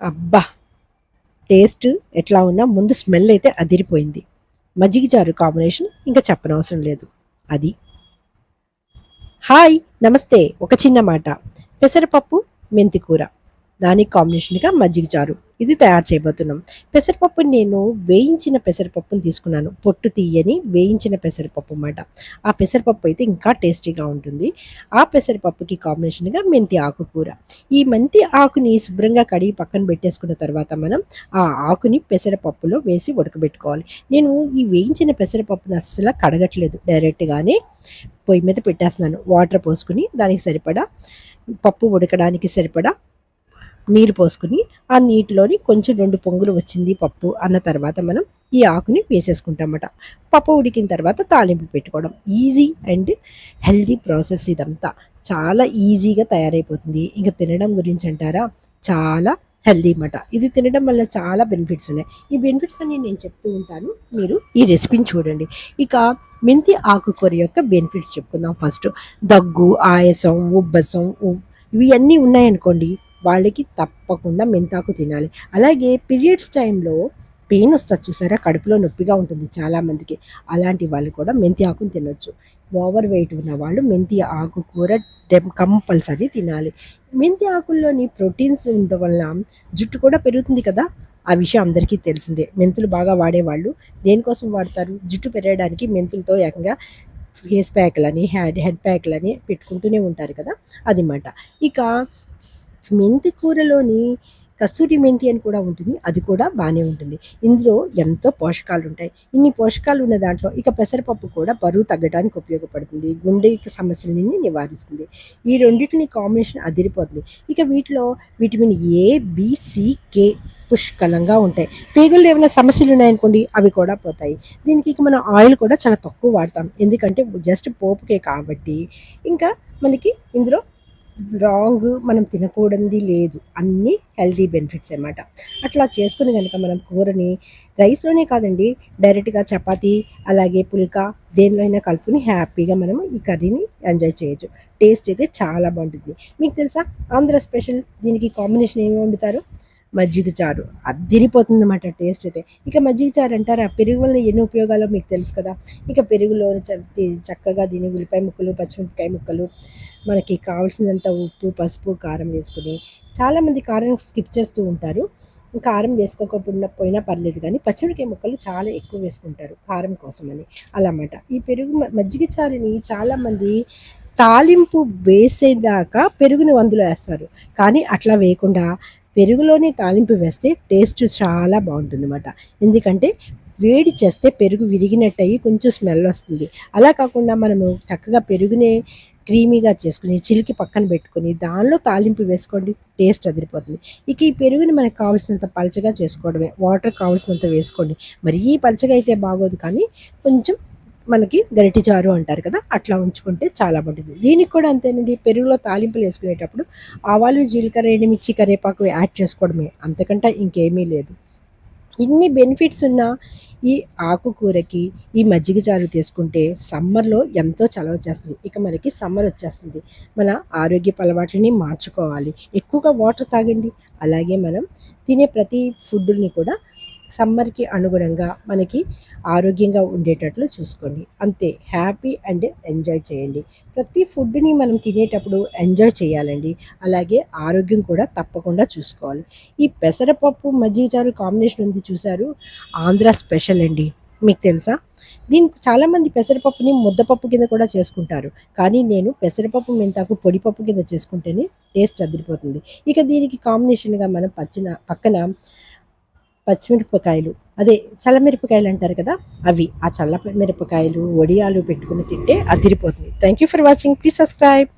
అబ్బా! టేస్ట్ ఎట్లా ఉన్నా ముందు స్మెల్ అయితే అదిరిపోయింది. మజ్జిగ చారు కాంబినేషన్ ఇంకా చెప్పనవసరం లేదు. అది. హాయ్! నమస్తే! ఒక చిన్న మాట. పెసరపప్పు మెంతికూర. దానికి కాంబినేషన్గా మజ్జిగ చారు. ఇది తయారు చేయబోతున్నాం. పెసరపప్పు నేను వేయించిన పెసరపప్పుని తీసుకున్నాను. పొట్టు తీయని వేయించిన పెసరపప్పు అన్నమాట. ఆ పెసరపప్పు అయితే ఇంకా టేస్టీగా ఉంటుంది. ఆ పెసరపప్పుకి కాంబినేషన్గా మెంతి ఆకుకూర. ఈ మెంతి ఆకుని శుభ్రంగా కడిగి పక్కన పెట్టేసుకున్న తర్వాత మనం ఆ ఆకుని పెసరపప్పులో వేసి ఉడకబెట్టుకోవాలి. నేను ఈ వేయించిన పెసరపప్పుని అస్సలు కడగట్లేదు. డైరెక్ట్గానే పొయ్యి మీద పెట్టేస్తున్నాను. వాటర్ పోసుకుని దానికి సరిపడా పప్పు ఉడకడానికి సరిపడా నీరు పోసుకుని ఆ నీటిలోని కొంచెం రెండు పొంగులు వచ్చింది పప్పు అన్న తర్వాత మనం ఈ ఆకుని వేసేసుకుంటామట. పప్పు ఉడికిన తర్వాత తాలింపు పెట్టుకోవడం. ఈజీ అండ్ హెల్దీ ప్రాసెస్ ఇదంతా. చాలా ఈజీగా తయారైపోతుంది. ఇంకా తినడం గురించి అంటారా? చాలా హెల్దీ అన్నమాట. ఇది తినడం వల్ల చాలా బెనిఫిట్స్ ఉన్నాయి. ఈ బెనిఫిట్స్ అన్ని నేను చెప్తూ ఉంటాను. మీరు ఈ రెసిపీని చూడండి. ఇక మెంతి ఆకుకూర యొక్క బెనిఫిట్స్ చెప్పుకుందాం ఫస్ట్. దగ్గు ఆయాసం ఉబ్బసం ఉ- ఇవి అన్నీ ఉన్నాయనుకోండి వాళ్ళకి తప్పకుండా మెంతాకు తినాలి. అలాగే పీరియడ్స్ టైంలో పెయిన్ వస్తుంది చూసారా? కడుపులో నొప్పిగా ఉంటుంది చాలామందికి. అలాంటి వాళ్ళు కూడా మెంతి ఆకుని తినొచ్చు. ఓవర్ వెయిట్ ఉన్న వాళ్ళు మెంతి ఆకుకూర కూర కంపల్సరీ తినాలి. మెంతి ఆకుల్లోని ప్రోటీన్స్ ఉండడం వల్ల జుట్టు కూడా పెరుగుతుంది కదా? ఆ విషయం అందరికీ తెలిసిందే. మెంతులు బాగా వాడేవాళ్ళు దేనికోసం వాడతారు? జుట్టు పెరగడానికి మెంతులతో ఏకంగా ఫేస్ ప్యాక్లని హెడ్ హెడ్ ప్యాక్లని పెట్టుకుంటూనే ఉంటారు కదా? అది మాట. ఇక మెంతి కూరలోని కస్తూరి మెంతి అని కూడా ఉంటుంది. అది కూడా బాగానే ఉంటుంది. ఇందులో ఎంతో పోషకాలు ఉంటాయి ఇన్ని పోషకాలు ఉన్న దాంట్లో ఇక పెసరపప్పు కూడా బరువు తగ్గడానికి ఉపయోగపడుతుంది. గుండె సమస్యలని నివారిస్తుంది. ఈ రెండింటిని కాంబినేషన్ అదిరిపోతుంది. ఇక వీటిలో విటమిన్ ఏ కే పుష్కలంగా ఉంటాయి. పేగుల్లో ఏమైనా సమస్యలు ఉన్నాయనుకోండి అవి కూడా పోతాయి. దీనికి ఇక మనం ఆయిల్ కూడా చాలా తక్కువ వాడతాం. ఎందుకంటే జస్ట్ పోపుకే కాబట్టి. ఇంకా మనకి ఇందులో రాంగ్ మనం తినకూడనిది లేదు. అన్నీ హెల్తీ బెనిఫిట్స్ అన్నమాట. అట్లా చేసుకుని కనుక మనం కూరని రైస్లోనే కాదండి డైరెక్ట్గా చపాతీ అలాగే పుల్కా దేనిలో అయినా కలుపుని హ్యాపీగా మనం ఈ కర్రీని ఎంజాయ్ చేయొచ్చు. టేస్ట్ అయితే చాలా బాగుంటుంది. మీకు తెలుసా? ఆంధ్ర స్పెషల్ దీనికి కాంబినేషన్ ఏమి వండుతారు? మజ్జిగ చారు. అద్దిరిపోతుంది అన్నమాట టేస్ట్ అయితే. ఇక మజ్జిగ చారు అంటారా? పెరుగు వల్ల ఎన్ని ఉపయోగాలు మీకు తెలుసు కదా? ఇక పెరుగులో చక్కగా దీని ఉల్లిపాయ ముక్కలు పచ్చిమిరపకాయ ముక్కలు మనకి కావాల్సినంత ఉప్పు పసుపు కారం వేసుకుని చాలామంది కారం స్కిప్ చేస్తూ ఉంటారు. కారం వేసుకోకపోయినా పోయినా పర్లేదు కానీ పచ్చిమిరకాయ ముక్కలు చాలా ఎక్కువ వేసుకుంటారు కారం కోసమని. అలా అన్నమాట ఈ పెరుగు మ- మజ్జిగ చారుని చాలామంది తాలింపు వేసేదాకా పెరుగుని అందులో వేస్తారు. కానీ అట్లా వేయకుండా పెరుగులోనే తాలింపు వేస్తే టేస్ట్ చాలా బాగుంటుంది అన్నమాట ఎందుకంటే వేడి చేస్తే పెరుగు విరిగినట్టు అయ్యి కొంచెం స్మెల్ వస్తుంది. అలా కాకుండా మనము చక్కగా పెరుగునే క్రీమీగా చేసుకుని చిలికి పక్కన పెట్టుకొని దానిలో తాలింపు వేసుకోండి టేస్ట్ అదిరిపోతుంది. ఇక ఈ పెరుగుని మనకు కావాల్సినంత పలచగా చేసుకోవడమే. వాటర్ కావాల్సినంత వేసుకోండి. మరీ పలచగా అయితే బాగోదు కానీ కొంచెం మనకి గరిటి చారు అంటారు కదా అట్లా ఉంచుకుంటే చాలా బాగుంటుంది. దీనికి కూడా అంతేనండి పెరుగులో తాలింపులు వేసుకునేటప్పుడు ఆవాలు జీలకర్ర ఎండుమిర్చి కరివేపాకు యాడ్ చేసుకోవడమే అంతకంటే ఇంకేమీ లేదు. ఇన్ని బెనిఫిట్స్ ఉన్న ఈ ఆకుకూరకి ఈ మజ్జిగ చారు తీసుకుంటే సమ్మర్లో ఎంతో చలవ చేస్తుంది. ఇక మనకి సమ్మర్ వచ్చేస్తుంది. మన ఆరోగ్య అలవాట్లని మార్చుకోవాలి. ఎక్కువగా వాటర్ తాగండి. అలాగే మనం తినే ప్రతి ఫుడ్ని కూడా సమ్మర్కి అనుగుణంగా మనకి ఆరోగ్యంగా ఉండేటట్లు చూసుకోండి. అంతే హ్యాపీ అండ్ ఎంజాయ్ చేయండి. ప్రతి ఫుడ్ని మనం తినేటప్పుడు ఎంజాయ్ చేయాలండి. అలాగే ఆరోగ్యం కూడా తప్పకుండా చూసుకోవాలి. ఈ పెసరపప్పు మజ్జిగచారు కాంబినేషన్ ఉంది చూసారు? ఆంధ్ర స్పెషల్ అండి. మీకు తెలుసా? దీనికి చాలామంది పెసరపప్పుని ముద్దపప్పు కింద కూడా చేసుకుంటారు. కానీ నేను పెసరపప్పు మెంతాకు పొడిపప్పు కింద చేసుకుంటేనే టేస్ట్ అదిరిపోతుంది. ఇక దీనికి కాంబినేషన్గా మనం పచ్చిన పక్కన పచ్చిమిరపకాయలు. అదే చల్లమిరపకాయలు అంటారు కదా అవి. ఆ చల్ల మిరపకాయలు వడియాలు పెట్టుకుని తింటే అదిరిపోతుంది. Thank you for watching please subscribe